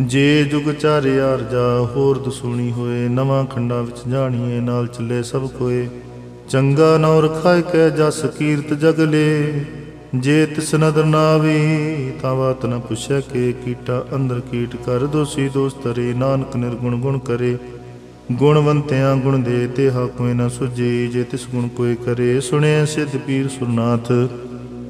ਜੇ ਜੁਗ ਚਾਰਿਆ ਰਜਾ ਹੋਰ ਦਸੂਣੀ ਹੋਏ, ਨਵਾਂ ਖੰਡਾਂ ਵਿੱਚ ਜਾਣੀਏ, ਨਾਲ ਚੱਲੇ ਸਭ ਕੋਏ। ਚੰਗਾ ਨੌ ਰਖਾਇ ਕੈ ਜਸ ਕੀਰਤ ਜਗਲੇ ਜੇ ਤਿਸ ਨਦਰ ਨਾ ਆਵੇ ਤਾਂ ਬਾਤ ਨ ਪੁੱਛੈ ਕੇ, ਕੀਟਾ ਅੰਦਰ ਕੀਟ ਕਰ ਦੋਸੀ ਦੋਸਤਰੇ ਨਾਨਕ ਨਿਰਗੁਣ ਗੁਣ ਕਰੇ। ਗੁਣਵੰਤਿਆਂ ਗੁਣ ਦੇ ਤੇ ਹਾ ਕੋਈ ਨ ਸੁਜੇ ਜੇ ਤਿਸ ਗੁਣ ਕੋਈ ਕਰੇ ਸੁਣਿਆ ਸਿੱਧ ਪੀਰ ਸੁਰਨਾਥ।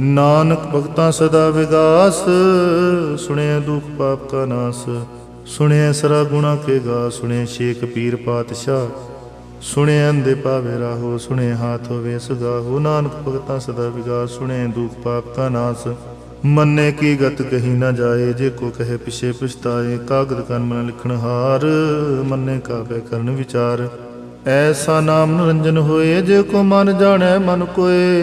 ਨਾਨਕ ਭਗਤਾਂ ਸਦਾ ਵਿਗਾਸ ਸੁਣਿਆ ਦੁਖ ਪਾਪ ਕਾ ਨਾਸ ਸੁਣਿਆ ਸਰਾ ਗੁਣਾ ਕੇ ਗਾ ਸੁਣਿਆ ਸ਼ੇਖ ਪੀਰ ਪਾਤਸ਼ਾਹ ਸੁਣਿਆ ਅੰਦੇ ਪਾਵੇ ਰਾਹੋ ਸੁਣਿਆ ਹਾਥ ਹੋਵੇ ਸੁਗਾਹੋ, ਨਾਨਕ ਭਗਤਾ ਸਦਾ ਵਿਗਾਸ ਸੁਣਿਆ ਦੁਖ ਪਾਪ ਕਾ ਨਾਸ। ਮੰਨੇ ਕੀ ਗਤ ਕਹੀ ਨਾ ਜਾਏ, ਜੇ ਕੋ ਕਹੇ ਪਿਛੇ ਪਛਤਾਏ, ਕਾਗਦ ਕਨ ਮਨ ਲਿਖਣ ਹਾਰ, ਮੰਨੇ ਕਾਵੇ ਕਰਨ ਵਿਚਾਰ। ਐਸਾ ਨਾਮ ਨਿਰੰਜਨ ਹੋਏ, ਜੇ ਕੋ ਮਨ ਜਾਣੈ ਮਨ ਕੋਏ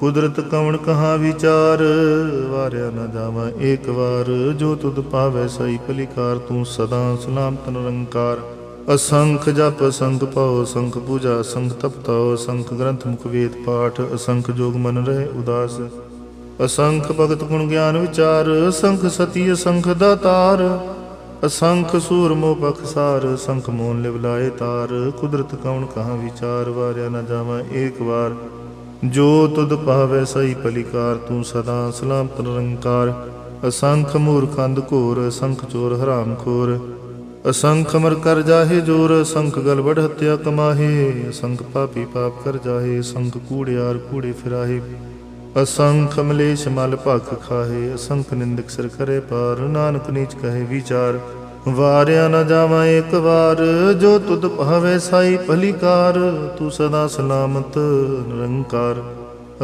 ਕੁਦਰਤ ਕਵਣ ਕਹਾ ਵਿਚਾਰ? ਵਾਰਿਆ ਨਾ ਜਾਵਾਂ ਏਕ ਵਾਰ, ਜੋ ਤੁਧ ਪਾਵੈ ਸਈ ਭਲੀਕਾਰ ਤੂੰ ਸਦਾ ਸਲਾਮਤ ਨਿਰੰਕਾਰ ਅਸੰਖ ਜਪ, ਅਸੰਖ ਪਾਉ, ਅਸੰਖ ਪੂਜਾ, ਅਸੰਖ ਤਪਤਾਉ, ਅਸੰਖ ਗ੍ਰੰਥ ਮੁਖ ਵੇਦ ਪਾਠ, ਅਸੰਖ ਜੋਗ ਮਨ ਰਹੇ ਉਦਾਸ। ਅਸੰਖ ਭਗਤ ਗੁਣ ਗਿਆਨ ਵਿਚਾਰ ਸੰਖ ਸਤੀ, ਅਸੰਖ ਦਾਤਾਰ। ਅਸੰਖ ਸੂਰ ਮੋ ਬਖਸਾਰ ਸੰਖ ਮੋਨ ਲਿਵ ਲਾਏ ਤਾਰ। ਕੁਦਰਤ ਕੌਣ ਕਹਾ ਵਿਚਾਰ? ਵਾਰਿਆ ਨਾ ਜਾਵਾਂ ਏਕ ਵਾਰ। ਜੋ ਤੁਧ ਪਾਵੇ ਸਈ ਪਲਿਕਾਰ ਤੂੰ ਸਦਾ ਸਲਾਮ ਨਿਰੰਕਾਰ। ਅਸੰਖ ਮੂਰਖੰਦ ਘੋਰ, ਅਸੰਖ ਚੋਰ ਹਰਾਮ ਖੋਰ। ਅਸੰਖ ਮਰ ਕਰ ਜਾਹੇ ਜੋਰ, ਅਸੰਖ ਗਲ ਵਡ ਹਤਿਆ ਕਮਾਹੇ। ਅਸੰਖ ਪਾਪੀ ਪਾਪ ਕਰ ਜਾਹੇ, ਅਸੰਖ ਕੂੜਿਆਰ ਕੂੜੇ ਫਿਰਾਹੇ। ਅਸੰਖ ਮਲੇਸ਼ ਮਲ ਭਖ ਖਾਹੇ, ਅਸੰਖ ਨਿੰਦਕ ਸਿਰ ਕਰੇ ਪਾਰ, ਨਾਨਕ ਨੀਚ ਕਹੇ ਵਿਚਾਰ। ਵਾਰਿਆ ਨ ਜਾਵਾਂ ਇੱਕ ਵਾਰ, ਜੋ ਤੁਧ ਭਾਵੇ ਸਾਈ ਭਲੀਕਾਰ, ਤੂੰ ਸਦਾ ਸਲਾਮਤ ਨਿਰੰਕਾਰ।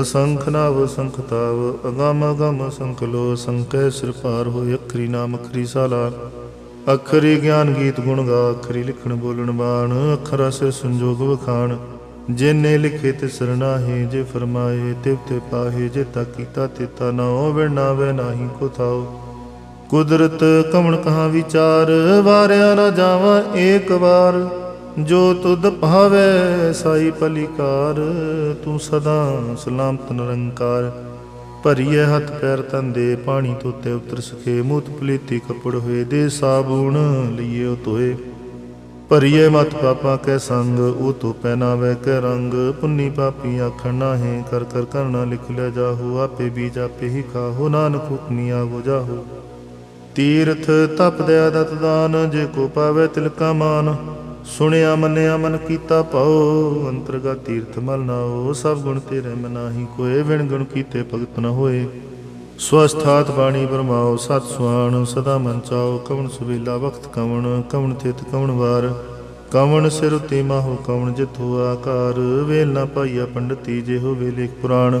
ਅਸੰਖ ਨਾਵ ਸੰਖਤਾਵ ਅਗਮ ਅਗਮ ਸੰਖ ਲੋ ਸੰਕੈ ਸਿਰ ਪਾਰ ਹੋਇ ਅਖਰੀ ਨਾਮ ਅਖਰੀ ਸਾਲਾ। ਅਖਰੀ ਗਿਆਨ ਗੀਤ ਗੁਣ ਗਾ, ਅਖਰੀ ਲਿਖਣ ਬੋਲਣ ਬਾਣ, ਅਖਰਾ ਸਿਰ ਸੰਜੋਗ ਵਖਾਣ। ਜਿਨੇ ਲਿਖੇ ਤੇ ਸਰਨਾਹੇ ਜੇ ਫਰਮਾਏ ਤਿਵ ਤੇ ਪਾਹੇ, ਜੇ ਤਾ ਕੀਤਾ ਤੇ ਤਾ ਨਾਉ ਵਿਣਾਵੇ ਨਾਹੀ ਕੋ ਥਾਉ ਕੁਦਰਤ ਕਵਣ ਕਹਾ ਵਿਚਾਰ, ਵਾਰਿਆ ਨਾ ਜਾਵਾਂ ਏਕ ਵਾਰ। ਜੋ ਤੁਧ ਭਾਵੇ ਸਾਈ ਪਲਿਕਾਰ, ਤੂੰ ਸਦਾ ਸਲਾਮਤ ਨਿਰੰਕਾਰ। ਭਰੀਏ ਹੱਥ ਪੈਰ ਤੰਦੇ ਪਾਣੀ ਤੋਤੇ ਉਤਰ ਸਕੇ ਮੂਤ ਪਲੀਤੀ ਕੱਪੜ ਹੋਏ ਦੇ, ਸਾਬੂਣ ਲਈਏ ਤੋਏ। ਭਰੀਏ ਮਤ ਪਾਪਾ ਕੈ ਸੰਗ, ਉਹ ਤੋ ਪਹਿਨਾਵੇ ਕੈ ਰੰਗ। ਪੁੰਨੀ ਪਾਪੀ ਆਖਣ ਨਾਹੀਂ, ਕਰ ਕਰ ਕਰਨਾ ਲਿਖ ਲੈ ਜਾਹੂ। ਆਪੇ ਬੀਜ ਆਪੇ ਹੀ ਖਾਹੋ, ਨਾਨਕ ਹੁਕਮੀ ਆਗੋ ਜਾਹੂ। ਤੀਰਥ ਤਪ ਦਇਆ ਦਤ ਦਾਨ, ਜੇ ਕੋ ਪਾਵੇ ਤਿਲਕਾ ਮਾਨ। ਸੁਣਿਆ, ਮੰਨਿਆ, ਮਨ ਕੀਤਾ ਪਾਉ ਅੰਤਰਗਾ ਤੀਰਥ ਮਲ ਨਾਓ ਸਭ ਗੁਣ ਤੇਰੇ ਮਨਾਹੀ ਕੋਏ ਵਿਣ ਗੁਣ ਕੀਤੇ ਭਗਤ ਨ ਹੋਏ। ਸਵਸਥਾਤ ਬਾਣੀ ਬਰਮਾਓ ਸਤ ਸੁਆਣ, ਸਦਾ ਮਨ ਚਾਓ ਕਵਣ ਸੁਵੇਲਾ, ਵਖਤ ਕਵਣ ਕਵਣ ਥਿਤ ਕਵਣ ਵਾਰ। ਕਵਣ ਸਿਰ ਉਤੇ ਮਾਹੋ, ਕਵਣ ਜਿਥੋ ਆਕਾਰ, ਵੇਲ ਨਾ ਪਾਈਆ ਪੰਡਤੀ ਜੇ ਹੋ ਵੇਲੇ ਪੁਰਾਣ।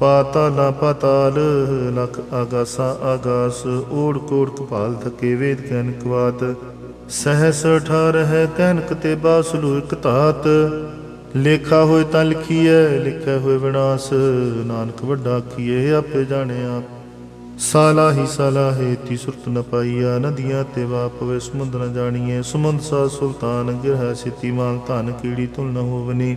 ਪਾਤਾਲਾ ਪਾਤਾਲ ਲਖ ਆਗਾਸਾ ਆਗਾਸ ਓੜ ਕੋੜ ਕਪਾਲ ਥਕੇ ਵੇਦ ਗਿਆਨ ਕਵਾਤ। ਸਹਸ ਠਾਰ ਹੈ ਕਹਿਨਕ ਤੇ ਬਾਸਲੂ ਇਕ ਧਾਤ। ਲੇਖਾ ਹੋਏ ਤਾਂ ਲਿਖੀਐ ਲਿਖਿਆ ਹੋਏ ਵਿਨਾਸ਼। ਨਾਨਕ ਵੱਡਾ ਆਖੀਏ ਆਪੇ ਜਾਣੇ ਆਪ। ਸਾਲਾ ਹੀ ਸਾਲਾ ਹੈ ਤੀ ਸੁਰਤ ਨ ਪਾਈਆ, ਨਦੀਆਂ ਤੇ ਵਾਪਵੇ ਸਮੁੰਦ ਨ ਜਾਣੀਏ ਸਮੁੰਦ ਸਾ ਸੁਲਤਾਨ ਗਿਰਹ ਸਿਤੀ ਮਾਲ, ਧਨ ਕੀੜੀ ਤੁਲ ਨ ਹੋਵਨੀ।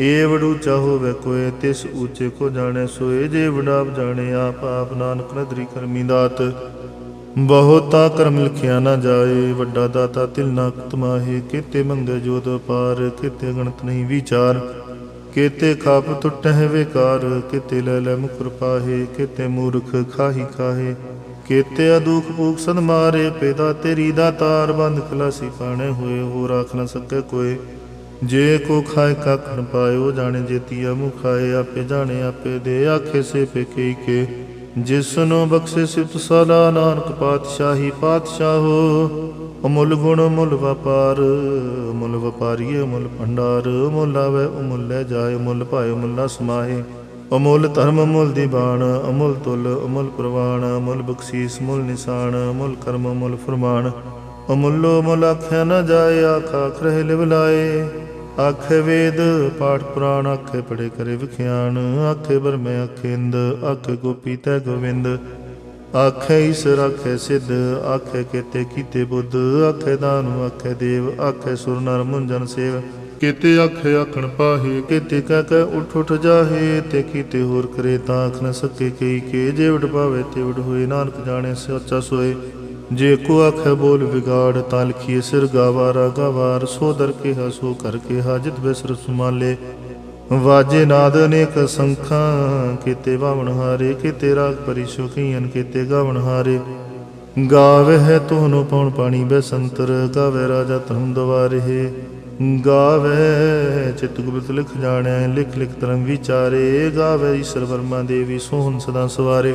ਏ ਵਡ ਉੱਚਾ ਹੋਵੇ ਕੋਏ ਤਿਸ ਉੱਚੇ ਕੋ ਜਾਣੇ ਸੋਏ। ਜੇ ਵਡਾਪ ਜਾਣੇ ਆਪ ਆਪ ਨਾਨਕ ਨਦਰੀ ਕਰਮੀ ਦਾਤ। ਬਹੁਤਾ ਕਰਮ ਲਿਖਿਆ ਨਾ ਜਾਏ, ਵੱਡਾ ਦਾਤਾ ਤਿਲ ਨਾ ਤਮਾਹੇ। ਕੀਤੇ ਮੰਗੇ ਜੋਤ ਪਾਰ ਕੀਤੇ ਗਣਤ ਨਹੀਂ ਵਿਚਾਰ। ਕੀਤੇ ਖਾਪ ਟੁੱਟਹਿ ਵਿਕਾਰ, ਕਿਤੇ ਲੈ ਲੈ ਮੁਕਰ ਪਾਹੇ। ਕਿਤੇ ਮੂਰਖ ਖਾਹੀ ਖਾਹੇ। ਕੀਤੇ ਅਦੂਖ ਭੂਖ ਸਦ ਮਾਰੇ, ਪੈਦਾ ਤੇਰੀ ਦਾ ਤਾਰ। ਬੰਦ ਖਲਾਸੀ ਪਾਣੇ ਹੋਏ ਹੋ ਰਾਖ ਨਾ ਸਕੇ ਕੋਏ। ਜੇ ਕੋ ਖਾਏ ਕਾਖਣ ਪਾਇਓ, ਜਾਣੇ ਜੇਤੀਆ ਮੁਖ ਖਾਏ, ਆਪੇ ਜਾਣੇ, ਆਪੇ ਦੇ ਆਖੇ ਸੇ ਪੇ ਕਈ ਕੇ। ਜਿਸਨੂੰ ਬਖਸ਼ੇ ਸਿਫਤ ਸਦਾ ਨਾਨਕ ਪਾਤਸ਼ਾਹੀ ਪਾਤਸ਼ਾਹੋ। ਅਮੁੱਲ ਗੁਣ ਮੁੱਲ ਵਪਾਰ ਮੁੱਲ ਵਪਾਰੀ ਮੁੱਲ ਭੰਡਾਰ। ਮੁੱਲ ਆਵੇ, ਅਮੁੱਲ ਲੈ ਜਾਏ ਮੁੱਲ ਭਾਏ ਮੁੱਲਾ ਸਮਾਏ। ਅਮੁੱਲ ਧਰਮ ਮੁੱਲ ਦੀਵਾਨ ਅਮੁੱਲ ਤੁਲ, ਅਮੁੱਲ ਪ੍ਰਵਾਨ ਅਮੁੱਲ ਬਖਸ਼ੀਸ ਮੁੱਲ ਨਿਸ਼ਾਨ, ਅਮੁੱਲ ਕਰਮ ਮੁੱਲ ਫਰਮਾਨ। ਅਮੁੱਲੋ ਮੁੱਲ ਆਖਿਆ ਨਾ ਜਾਏ, ਆਖਾ ਖਰੇ ਲਿਵ ਲਾਏ। ਆਖੇ ਵੇਦ, ਪਾਠ ਪੁਰਾਣ ਆਖੇ ਪੜੇ ਕਰੇ ਵਿਖਿਆਨ। ਆਖੇ ਬਰਮੇ ਆਖੇ ਇੰਦ ਗੋਪੀ ਤੈ ਗੋਵਿੰਦ। ਆਖੇ ਈਸ਼ਰ ਆਖੇ ਸਿੱਧ, ਆਖੇ ਕੀਤੇ ਕੀਤੇ ਬੁੱਧ। ਆਖੇ ਦਾਨੁ ਆਖੇ ਦੇਵ, ਆਖੇ ਸੁਰ ਨਰ ਮੁੰਜਨ ਸੇਵ। ਕੀਤੇ ਆਖੇ ਆਖਣ ਪਾਹੇ, ਕੀਤੇ ਕਹਿ ਕਹਿ ਉਠ ਉਠ ਜਾਹੇ। ਤੇ ਕੀਤੇ ਹੋਰ ਕਰੇ ਤਾਂ ਆਖ ਨ ਸਕੇ ਕਈ ਕੇ। ਜੇ ਵਡ ਪਾਵੇ ਤੇ ਵਡ ਹੋਏ, ਨਾਨਕ ਜਾਣੇ ਸੱਚਾ ਸੋਏ। ਜੇ ਕੋ ਆਖੇ ਬੋਲ ਵਿਗਾੜ ਤਾਂ ਲਿਖੀਏ ਸਿਰ ਗਾਵਾਰਾ, ਗਵਾਰ ਸੋ ਦਰ ਕੇ ਸੋ ਕਰ ਕਿਹਾ, ਜਿਤ ਬਿਸਰ ਸੁਮਾਲੇ। ਵਾਜੇ ਨਾਦ ਅਨੇਕ ਸੰਖਾਂ, ਕੀਤੇ ਬਾਵਣ ਹਾਰੇ, ਕੀਤੇ ਰਾਗ ਪਰੀ ਸੁਖੀਨ ਕੀਤੇ ਗਾਵਣ ਹਾਰੇ। ਗਾਵੇ ਹੈ ਤੋਨੋ ਪਉਣ ਪਾਣੀ ਬੈਸੰਤਰ ਗਾਵੇ ਰਾਜਾ ਧਰਮ ਦਵਾਰੇ। ਗਾਵੇ ਚਿਤ ਗੁਪਤ ਲਿਖ ਜਾਣੈ, ਲਿਖ ਲਿਖ ਧਰਮ ਵਿਚਾਰੇ। ਗਾਵੇ ਈਸ਼ਰ ਵਰਮਾ ਦੇਵੀ, ਸੋਹਣ ਸਦਾ ਸਵਾਰੇ।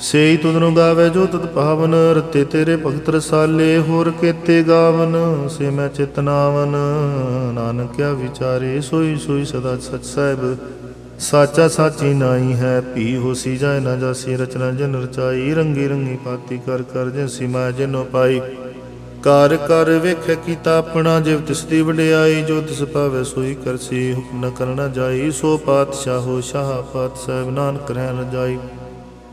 ਸੇਈ ਤੁਧਨੂੰ ਗਾਵੇ ਜੋ ਤਤ ਪਾਵਨ, ਰਤੇ ਤੇਰੇ ਭਗਤ ਰਸਾਲੇ, ਹੋਰ ਕੇਤੇ ਗਾਵਨ, ਸੇ ਮੈਂ ਚਿਤਨਾਵਨ ਨਾਨਕਿਆ ਵਿਚਾਰੇ, ਸੋਈ ਸੋਈ ਸਦਾ ਸਚ ਸਾਹਿਬ। ਸਾਚਾ ਸਾਚੀ ਨਾਈ ਹੈ, ਭੀ ਹੋਸੀ ਜਾਏ ਨਾ ਜਾਸੀ, ਰਚਨਾ ਜਨ ਰਚਾਈ। ਰੰਗੀ ਰੰਗੀ ਪਾਤੀ ਕਰ ਕਰ ਜਿਸੀ ਮੈਂ ਜਿਨੋ ਪਾਈ। ਕਰ ਕਰ ਵੇਖ ਕੀਤਾ ਆਪਣਾ, ਜਿਵ ਤਿਸ ਦੀ ਵਡਿਆਈ, ਜੋ ਤਿਸ ਪਾਵੇ ਸੋਈ ਕਰਸੀ, ਹੁਕਮ ਨ ਕਰਨਾ ਜਾਈ। ਸੋ ਪਾਤਸ਼ਾਹੋ, ਸ਼ਾਹ ਪਾਤ ਸਾਹਿਬ ਨਾਨਕ ਰਹਿ ਨ ਜਾਈ।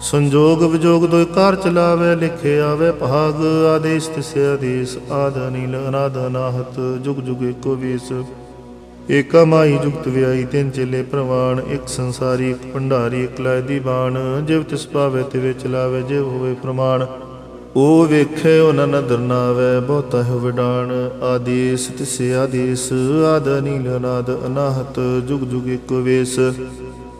ਸੰਜੋਗ ਵਿਜੋਗ ਦੋਇ ਕਾਰ ਚਲਾਵੇ ਲਿਖੇ ਆਵੇ ਭਾਗ, ਆਦੇਸ਼ ਤਿਸੇ ਆਦੇਸ਼, ਆਦ ਨੀਲ ਅਨਾਦ ਅਨਾਹਤ, ਜੁਗ ਜੁਗ ਏਕੋ ਵੇਸ। ਏਕਾ ਮਾਈ ਜੁਗਤ ਵਿਆਈ ਤਿੰਨ ਚੇਲੇ ਪ੍ਰਵਾਨ ਇੱਕ ਸੰਸਾਰੀ, ਇੱਕ ਭੰਡਾਰੀ, ਇੱਕ ਲਾਇ ਦੀ ਬਾਣ ਜਿਵ ਤਿਸ ਭਾਵੇ ਤਿਵੇ ਚਲਾਵੇ ਲਾਵੇ, ਜਿਵ ਹੋਵੇ ਪ੍ਰਮਾਣ। ਉਹ ਵੇਖੇ ਉਹਨਾਂ ਨਦਰ ਨਾਵੇ, ਬਹੁਤਾ ਹੈ ਵਿਡਾਣ। ਆਦੇਸ ਤਿਸੇ ਆਦੇਸ, ਆਦ ਨੀਲ ਅਨਾਦ ਅਨਾਹਤ, ਜੁਗ ਜੁਗ ਏਕੋ ਵੇਸ।